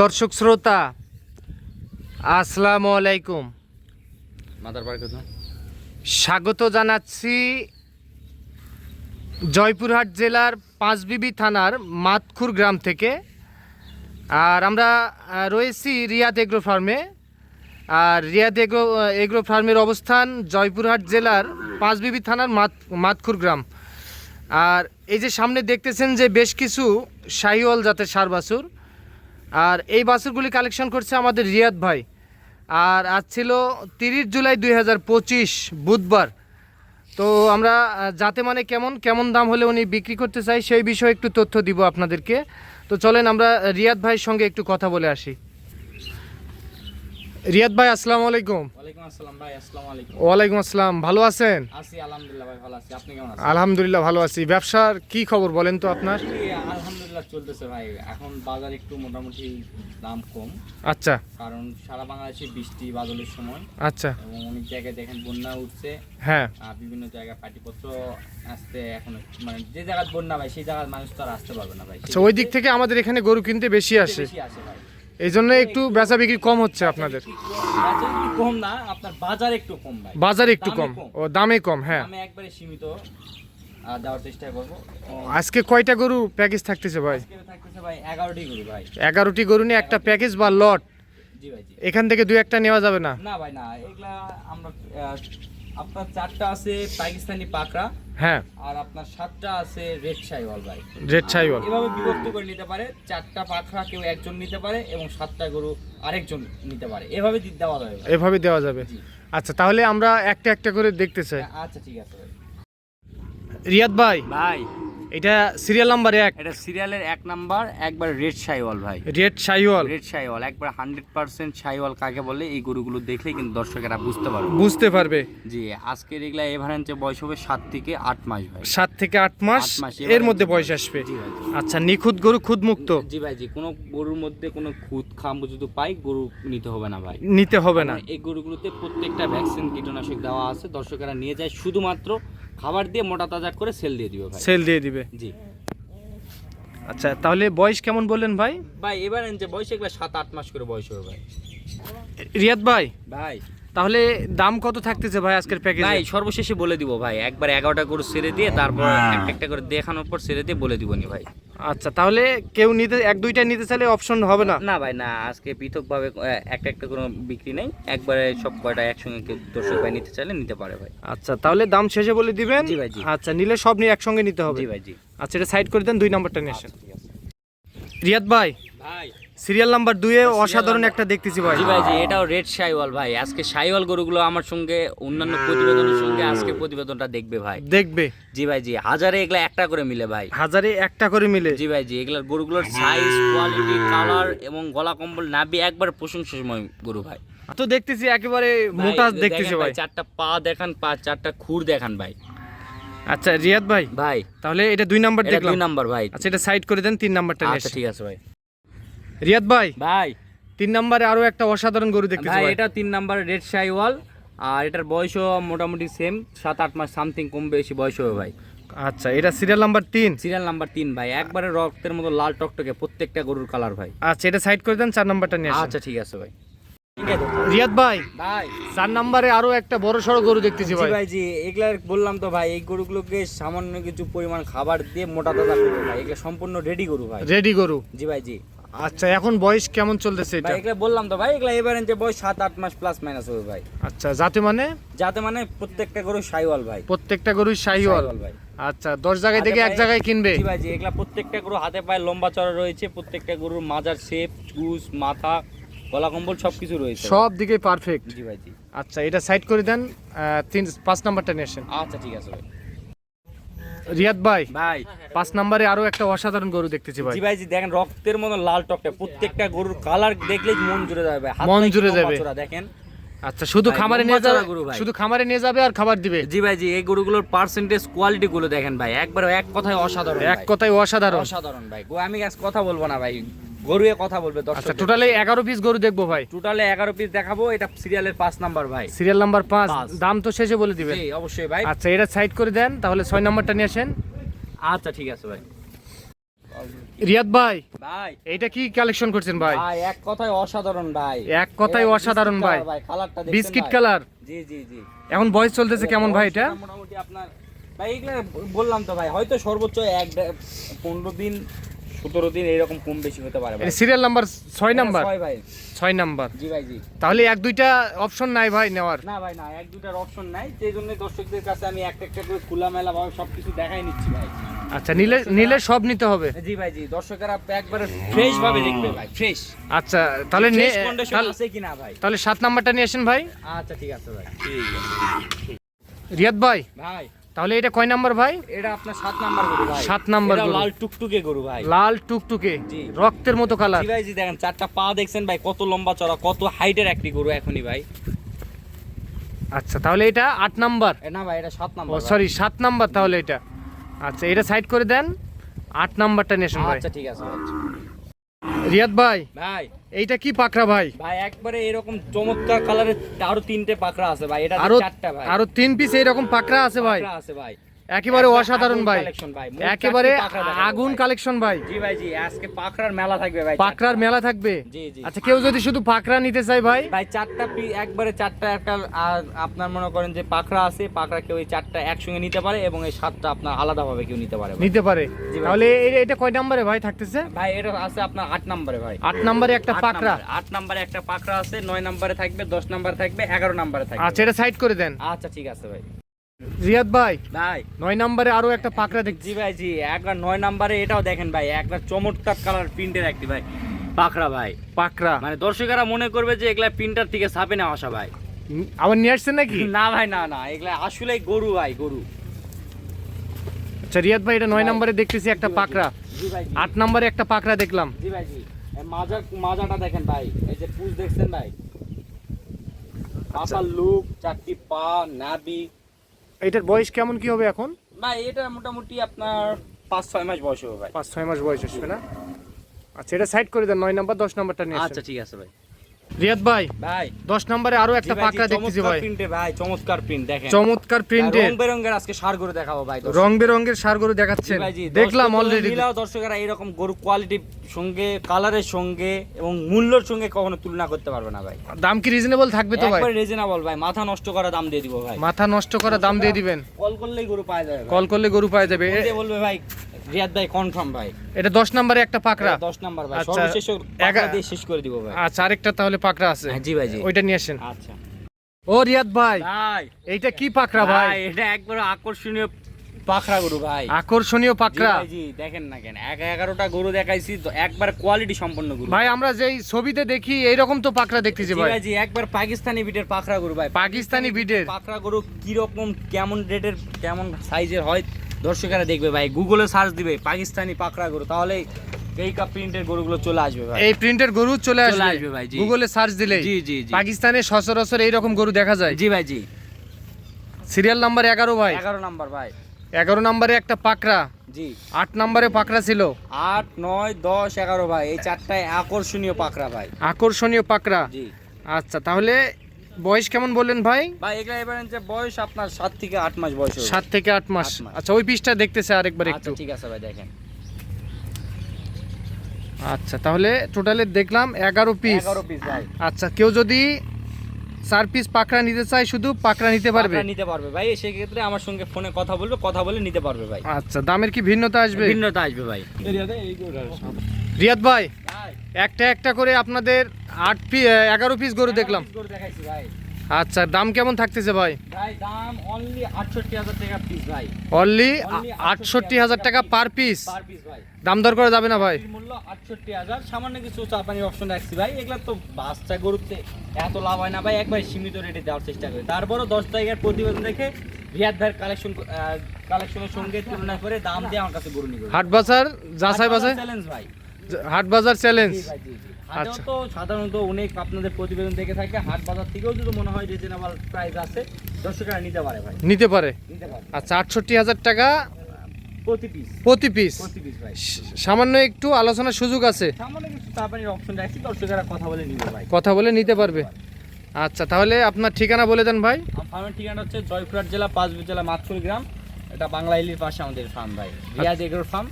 দর্শক শ্রোতা আসসালামু আলাইকুম। স্বাগত জানাচ্ছি জয়পুরহাট জেলার পাঁচবিবি থানার মাতখুর গ্রাম থেকে। আর আমরা রয়েছি রিয়াদ এগ্রো ফার্মে। আর রিয়াদ এগ্রো এগ্রো ফার্মের অবস্থান জয়পুরহাট জেলার পাঁচবিবি থানার মাত মাতখুর গ্রাম। আর এই যে সামনে দেখতেছেন যে বেশ কিছু শাহিওয়াল জাতের সার বাছুর। আর এই বাছুরগুলি কালেকশন করছে আমাদের রিয়াদ ভাই। আর আজ ছিল তিরিশ জুলাই দুই হাজার পঁচিশ বুধবার। তো আমরা যাতে মানে কেমন কেমন দাম হলে উনি বিক্রি করতে চাই সেই বিষয়ে একটু তথ্য দিব আপনাদেরকে। তো চলেন আমরা রিয়াদ ভাইয়ের সঙ্গে একটু কথা বলে আসি। রিয়াদ ভাই আসসালামু আলাইকুম। ওয়ালাইকুম আসসালাম ভালো আছেন? আলহামদুলিল্লাহ ভালো আছি। ব্যবসার কি খবর বলেন তো আপনার? আলহামদুলিল্লাহ চলতেছে ভাই। এখন বাজার একটু মোটামুটি দাম কম। আচ্ছা। কারণ সারা বাংলাদেশে বৃষ্টি বাদলের সময়। আচ্ছা। এবং অনেক জায়গায় দেখেন বন্যা উঠছে। হ্যাঁ। আর বিভিন্ন জায়গায় পাটিপত্র আসতে এখন মানে যে জায়গায় বন্যা ভাই সেই জায়গার মানুষ তো আর আসতে পারবে না ভাই। আচ্ছা ওই দিক থেকে আমাদের এখানে গরু কিনতে বেশি আসে। বেশি আসে ভাই। এই জন্য একটু বেচা বিক্রি কম হচ্ছে আপনাদের। বাজার একটু কম না আপনার বাজার একটু কম ভাই। বাজার একটু কম। ও দামে কম হ্যাঁ। একবারে সীমিত। দেওয়ার চেষ্টা করব। আজকে কয়টা গরু প্যাকেজ থাকতেছে ভাই? থাকতেছে ভাই এগারোটি গরু ভাই। এগারোটি গরু নিয়ে একটা প্যাকেজ বা লট? জি ভাই এখান থেকে দুই একটা নেওয়া যাবে না? না ভাই না এগুলা আমরা আপনার চারটা আছে পাকিস্তানি পাকড়া হ্যাঁ। আর আপনার সাতটা আছে রেড শাইওয়াল ভাই। রেড ছাইওয়াল এভাবে বিভক্ত করে নিতে পারে চারটা পাখরা কেউ একজন নিতে পারে এবং সাতটা গরু আরেকজন নিতে পারে। এভাবে দেওয়া যাবে। এভাবে দেওয়া যাবে। আচ্ছা তাহলে আমরা একটা একটা করে দেখতে চাই। আচ্ছা ঠিক আছে রিয়াদ ভাই ভাই। এটা সিরিয়াল নাম্বার এক। এটা সিরিয়ালের এক নাম্বার একবার রেড শাইওয়াল ভাই। রেড শাইওয়াল রেড শাইওয়াল একবার হান্ড্রেড পার্সেন্ট শাইওয়াল কাকে বলে এই গরুগুলো দেখলেই কিন্তু দর্শকেরা বুঝতে পারবে। বুঝতে পারবে। জি আজকের এগুলা এভারেন্সে বয়স হবে সাত থেকে আট মাস ভাই। সাত থেকে আট মাস এর মধ্যে বয়স আসবে। আচ্ছা নিখুঁত গরু খুদ মুক্ত জি ভাই জি কোনো গরুর মধ্যে কোনো খুদ খাম যদি পাই গরু নিতে হবে না ভাই। নিতে হবে না। এই গরুগুলোতে প্রত্যেকটা ভ্যাকসিন কীটনাশক দেওয়া আছে দর্শকেরা নিয়ে যায় শুধুমাত্র খাবার দিয়ে মোটা তাজা করে সেল দিয়ে দিবে ভাই। সেল দিয়ে দিবে? জি। আচ্ছা তাহলে বয়স কেমন বললেন ভাই? ভাই এবার যে বয়স একবার সাত আট মাস করে বয়স হবে ভাই। রিয়াদ ভাই? ভাই। তাহলে দাম কত থাকতেছে ভাই আজকের প্যাকেজ ভাই সর্বশেষে বলে দিব ভাই একবার এগারোটা গরু ছেড়ে দিয়ে তারপর একটা একটা করে দেখানোর পর ছেড়ে দিয়ে বলে দিব নি ভাই। আচ্ছা তাহলে কেউ নিতে এক দুইটা নিতে চাইলে অপশন হবে না? না ভাই না আজকে পৃথকভাবে একটা একটা কোনো বিক্রি নেই। একবারে সব কয়টা একসঙ্গে কেউ দর্শক ভাই নিতে চাইলে নিতে পারে ভাই। আচ্ছা তাহলে দাম শেষে বলে দিবেন? জি ভাই, জি। আচ্ছা নিলে সব নিয়ে একসঙ্গে নিতে হবে। জি ভাই জি। আচ্ছা এটা সাইড করে দেন দুই নাম্বারটা নিয়ে আসেন। আচ্ছা, ঠিক আছে। রিয়াদ ভাই। ভাই। সিরিয়াল নাম্বার দুয়ে অসাধারণ একটা দেখতেছি ভাই। জি ভাই জি এটাও রেড শাইওয়াল ভাই। আজকে শাইওয়াল গরুগুলো আমার সঙ্গে অন্যান্য প্রতিবেদনের সঙ্গে আজকে প্রতিবেদনটা দেখবে ভাই। দেখবে। জি ভাই জি হাজারে এগুলা একটা করে মিলে ভাই। হাজারে একটা করে মিলে। জি ভাই জি এগুলার গরুগুলোর সাইজ কোয়ালিটি কালার এবং গলা কম্বল নাবি একবার প্রশংসাময় গরু ভাই। তো দেখতেছি একেবারে মোটা দেখতেছি ভাই। চারটা পা দেখান পা চারটা খুর দেখান ভাই। আচ্ছা রিয়াদ ভাই ভাই। তাহলে এটা দুই নাম্বার দেখলাম দুই নাম্বার ভাই। আচ্ছা এটা সাইড করে দেন তিন নাম্বারটা আচ্ছা ঠিক আছে ভাই। রিয়াদ ভাই ভাই। তিন নাম্বারে আরও একটা অসাধারণ গরু দেখতে ভাই এটা তিন নাম্বার রেড শাইওয়াল আর এটার বয়সও মোটামুটি সেম সাত আট মাস সামথিং কম বেশি বয়স হবে ভাই। আচ্ছা এটা সিরিয়াল নাম্বার তিন? সিরিয়াল নাম্বার তিন ভাই একবারে রক্তের মতো লাল টকটকে প্রত্যেকটা গরুর কালার ভাই। আচ্ছা এটা সাইড করে দেন চার নাম্বারটা নিয়ে আচ্ছা ঠিক আছে ভাই। ঠিক আছে রিয়াদ ভাই ভাই। চার নাম্বারে আরও একটা বড় সড়ো গরু দেখতেছি জি ভাই। ভাই জি এগুলা বললাম তো ভাই এই গরুগুলোকে সামান্য কিছু পরিমাণ খাবার দিয়ে মোটা তাজা করব ভাই। এগুলা সম্পূর্ণ রেডি গরু ভাই। রেডি গরু। জি ভাই জি। আচ্ছা এখন বয়স কেমন চলতেছে এটা? ভাই এগুলা বললাম তো ভাই এগুলা এবারে যে বয়স সাত আট মাস প্লাস মাইনাস হবে ভাই। আচ্ছা যাতে মানে? যাতে মানে প্রত্যেকটা গরু সাইওয়াল ভাই। প্রত্যেকটা গরুই শাহিওয়াল সাইওয়াল ভাই। আচ্ছা দশ জায়গায় হাতে থেকে এক জায়গায় কিনবে? জি ভাই জি এগুলা প্রত্যেকটা গরু হাতে পায়ে লম্বা চড়া রয়েছে প্রত্যেকটা গরুর মাজার শেপ চুস মাথা গলা কম্বল সব কিছু রয়েছে সব দিকে পারফেক্ট জি ভাই জি। আচ্ছা এটা সাইড করে দেন তিন পাঁচ নাম্বারটা নিয়ে আসেন। আচ্ছা ঠিক আছে ভাই। রিয়াদ ভাই ভাই। পাঁচ নাম্বারে আরও একটা অসাধারণ গরু দেখতেছি ভাই। জি ভাই জি দেখেন রক্তের মতো লাল টকটা প্রত্যেকটা গরুর কালার দেখলেই মন জুড়ে যাবে। ভাই মন জুড়ে যাবে। দেখেন। আচ্ছা শুধু খামারে নিয়ে যাবে গরু ভাই। শুধু খামারে নিয়ে যাবে আর খাবার দিবে? জি ভাই জি এই গরুগুলোর পার্সেন্টেজ কোয়ালিটি গুলো দেখেন ভাই। একবার এক কথায় অসাধারণ এক কথায় অসাধারণ। অসাধারণ ভাই। গো আমি আজ কথা বলব না ভাই। গরু এ কথা বলবে আচ্ছা টোটালি এগারো পিস গরু দেখব ভাই। টোটালে এগারো পিস দেখাবো এটা সিরিয়ালের পাঁচ নাম্বার ভাই। সিরিয়াল নাম্বার পাঁচ। দাম তো শেষে বলে দিবেন। জি অবশ্যই ভাই। আচ্ছা এটা সাইড করে দেন তাহলে ছয় নাম্বারটা নিয়ে আসেন। আচ্ছা ঠিক আছে ভাই। রিয়াদ ভাই ভাই। এইটা কি কালেকশন করছেন ভাই? ভাই এক কথায় অসাধারণ ভাই। এক কথায় অসাধারণ ভাই। বিস্কিট কালার জি জি জি। এখন বয়স চলতেছে কেমন ভাই এটা? মোটামুটি আপনার ভাই এগুলো বললাম তো ভাই হয়তো সর্বোচ্চ এক পনেরো দিন সতেরো দিন এরকম কম বেশি হতে পারে সিরিয়াল নাম্বার ছয় নাম্বার ছয় ভাই। ছয় নাম্বার জি ভাই জি। তাহলে এক দুইটা অপশন নাই ভাই নেওয়ার। না ভাই না এক দুটার অপশন নাই। সেই জন্য দর্শকদের কাছে আমি একটা একটা করে খোলামেলা ভাবে সবকিছু দেখাই নিচ্ছি ভাই। আচ্ছা নিলে নিলে সব নিতে হবে। জি ভাই জি। দর্শকেরা একবারে ফ্রেশ ভাবে দেখবে ভাই ফ্রেশ আচ্ছা তাহলে আছে কিনা ভাই? তাহলে সাত নাম্বারটা নিয়ে আসেন ভাই। আচ্ছা ঠিক আছে ভাই। ঠিক আছে রিয়াদ ভাই। ভাই। তাহলে এটা কয় নাম্বার ভাই? এটা আপনার সাত নাম্বার গরু ভাই। সাত নাম্বার গরু। লাল টুকটুকে গরু ভাই। লাল টুকটুকে? রক্তের মতো কালার জি ভাই জি দেখেন চারটা পা দেখছেন ভাই কত লম্বা চড়া কত হাইটের একটি গরু এখনই ভাই। আচ্ছা তাহলে এটা আট নাম্বার। না ভাই এটা সাত নাম্বার। সরি সাত নাম্বার তাহলে এটা। আচ্ছা এটা সাইড করে দেন। আট নাম্বারটা নেশন ভাই আচ্ছা ঠিক আছে ভাই রিয়াদ ভাই। ভাই। এইটা কি পাকড়া ভাই? ভাই একবারে এরকম চমৎকার কালারের আরও তিনটে পাকড়া আছে ভাই। এটা আরও চারটা ভাই। আরও তিন পিস এরকম পাকড়া আছে ভাই। আছে ভাই। একেবারে অসাধারণ ভাই। একেবারে আগুন কালেকশন ভাই। জি ভাই জি আজকে পাকড়ার মেলা থাকবে ভাই পাকড়ার মেলা থাকবে? জি জি। আচ্ছা কেউ যদি শুধু পাকড়া নিতে চায় ভাই? ভাই চারটা একবারে চারটা একটা আপনার মনে করেন যে পাকড়া আছে পাকড়া কেউ এই চারটা একসঙ্গে নিতে পারে এবং এই সাতটা আপনার আলাদা ভাবে কেউ নিতে পারে নিতে পারে। তাহলে এটা কয় নাম্বারে ভাই থাকতেছে? ভাই এটা আছে আপনার আট নম্বরে ভাই। আট নাম্বারে একটা পাকড়া। আট নম্বরে একটা পাকড়া আছে নয় নম্বরে থাকবে দশ নম্বরে থাকবে এগারো নম্বরে থাকবে। আচ্ছা এটা সাইড করে দেন। আচ্ছা ঠিক আছে ভাই। রিয়াদ ভাই ভাই। নয় নাম্বারে আরও একটা পাকড়া দেখছি। জি ভাই জি একবার নয় নম্বরে এটাও দেখেন ভাই একবার চমৎকার কালার প্রিন্টের একটি ভাই পাকড়া ভাই। পাকড়া। মানে দর্শকেরা মনে করবে যে এগুলা প্রিন্টার থেকে ছাপে নেওয়া আসা ভাই। আবার নিয়ে আসছেন নাকি? না ভাই না না এগুলা আসলে গরু ভাই গরু। আচ্ছা রিয়াদ ভাই এটা নয়। নাম্বারে দেখতেছি একটা পাকড়া। আট নাম্বারে একটা পাকড়া দেখলাম। জি ভাই জি। মাজা মাজাটা দেখেন ভাই এই যে পুষ দেখছেন ভাই? পাপার লুক চারটি পা নাবি এটার বয়স কেমন কি হবে এখন? ভাই এটা মোটামুটি আপনার পাঁচ ছয় মাস বয়স হবে ভাই। পাঁচ ছয় মাস বয়স আসবে না? আচ্ছা এটা সাইড করে দেন নয় নাম্বার দশ নাম্বারটা নিয়ে আচ্ছা ঠিক আছে ভাই। রিয়াদ ভাই ভাই। দশ নাম্বারে আরও একটা পাকড়া দেখতেছি ভাই। প্রিন্টে ভাই চমৎকার প্রিন্ট দেখেন। চমৎকার প্রিন্টের রং বেরঙের আজকে সার গরু দেখাবো ভাই রং বেরঙের সার গরু দেখাচ্ছেন। দেখলাম অলরেডি দর্শকেরা এরকম গরু কোয়ালিটির সঙ্গে কালারের সঙ্গে এবং মূল্যর সঙ্গে কখনো তুলনা করতে পারবে না ভাই। দাম কি রিজনেবল থাকবে তো ভাই? একবার রিজনেবল ভাই মাথা নষ্ট করা দাম দিয়ে দিব ভাই। মাথা নষ্ট করা দাম দিয়ে দিবেন। কল করলেই গরু পাওয়া যাবে কল করলে গরু পাওয়া যাবে। বলবে ভাই রিয়াদ ভাই কনফার্ম ভাই। এটা দশ নাম্বারে একটা পাকড়া? এটা দশ নাম্বার ভাই। আচ্ছা, সর্বশেষ পাকড়া দিয়ে শেষ করে দিব ভাই। আচ্ছা আরেকটা তাহলে পাকড়া আছে। হ্যাঁ, জি ভাই জি। ওইটা নিয়ে আসেন। আচ্ছা। ও রিয়াদ ভাই ভাই। এইটা কি পাকড়া ভাই? ভাই এটা একবার আকর্ষণীয় পাখরা গরু ভাই। আকর্ষণীয় পাকড়া। জি দেখেন না কেন এক এগারোটা গরু দেখাইছি তো একবার কোয়ালিটি সম্পন্ন গরু। ভাই আমরা যেই ছবিতে দেখি এইরকম তো পাকড়া দেখতেছি ভাই। জি একবার পাকিস্তানি বিটের পাখরা গরু ভাই। পাকিস্তানি বিটের পাখরা গরু কি রকম কেমন রেটের কেমন সাইজের হয় দর্শকেরা দেখবে ভাই গুগলে সার্চ দিবে পাকিস্তানি পাখরা গরু তাহলে এই কাপ প্রিন্টের গরুগুলো চলে আসবে ভাই। এই প্রিন্টের গরু চলে আসবে। ভাই। গুগলে সার্চ দিলে জি জি জি। পাকিস্তানে সচরাচর এইরকম গরু দেখা যায়। জি ভাই জি। সিরিয়াল নাম্বার এগারো ভাই। এগারো নাম্বার ভাই। এগারো নাম্বারে একটা পাকড়া। জি। আট নাম্বারে পাকড়া ছিল। আট নয় দশ এগারো ভাই এই চারটায় আকর্ষণীয় পাকড়া ভাই। আকর্ষণীয় পাকড়া। জি। আচ্ছা তাহলে বয়স কেমন বললেন ভাই? ভাই এগুলা এবার যে বয়স আপনার সাত থেকে আট মাস বয়স সাত থেকে আট মাস। আচ্ছা ওই পিসটা দেখতেছে আরেকবার আচ্ছা একটু। ঠিক আছে ভাই দেখেন। আচ্ছা তাহলে টোটালে দেখলাম এগারো পিস এগারো পিস ভাই। আচ্ছা কেউ যদি চার পিস পাকড়া নিতে চায় শুধু পাকড়া নিতে পারবে? নিতে পারবে ভাই। সেক্ষেত্রে আমার সঙ্গে ফোনে কথা বলবে কথা বলে নিতে পারবে ভাই। আচ্ছা দামের কি ভিন্নতা আসবে? ভিন্নতা আসবে ভাই। রিয়াদ ভাই ভাই, একটা একটা করে আপনাদের আট পি এগারো পিস গরু দেখলাম। গরু দেখাইছি ভাই। আচ্ছা দাম কেমন থাকতেছে ভাই? ভাই দাম অনলি আটষট্টি হাজার টাকা পিস ভাই। অনলি Only আটষট্টি হাজার টাকা পার পিস পার পিস ভাই। দাম দর করা যাবে না ভাই? মূল্য আটষট্টি হাজার। সামান্য কিছু চাপানির অপশন রাখছি ভাই। এগুলা তো বাচ্চা গরুতে এত লাভ হয় না ভাই। একবার সীমিত রেটে দেওয়ার চেষ্টা করি। তারপরও দশ তারিখের প্রতিবেদন দেখে রিয়াদ ভাইয়ের কালেকশন কালেকশনের সঙ্গে তুলনা করে দাম দিয়ে আমার কাছে গরু নিবে। হাট বাজার যাচাই বাজার চ্যালেঞ্জ ভাই। হাট বাজার চ্যালেঞ্জ আচ্ছা। তো সাধারণত অনেক আপনাদের প্রতিবেদন দেখে থাকে হাট বাজার থেকেও যদি মনে হয় রিজনেবল প্রাইস আছে দর্শকেরা নিতে পারে ভাই। নিতে পারে? আচ্ছা আটষট্টি হাজার টাকা প্রতি পিস প্রতি পিস প্রতি পিস ভাই। সামান্য একটু আলোচনার সুযোগ আছে? কথা বলে নিবে ভাই। কথা বলে নিতে পারবে। আচ্ছা তাহলে আপনার ঠিকানা বলে দেন ভাই। ফার্মের ঠিকানা হচ্ছে জয়পুরহাট জেলা পাঁচবি জেলা মাতপুর গ্রাম। এটা বাংলা ইলির পাশে আমাদের ফার্ম ভাই। রিয়াজ এগ্রোর ফার্ম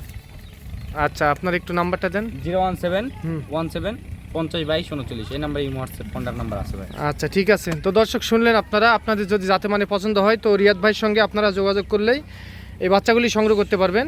আচ্ছা আপনার একটু নাম্বারটা দেন zero one seven. One seven পঞ্চাশ বাইশ উনচল্লিশ এই নাম্বারে হোয়াটসঅ্যাপ কন্ট্যাক্ট নাম্বার আছে ভাই আচ্ছা ঠিক আছে তো দর্শক শুনলেন আপনারা আপনাদের যদি যাতে মানে পছন্দ হয় তো রিয়াদ ভাইয়ের সঙ্গে আপনারা যোগাযোগ করলেই এই বাচ্চাগুলি সংগ্রহ করতে পারবেন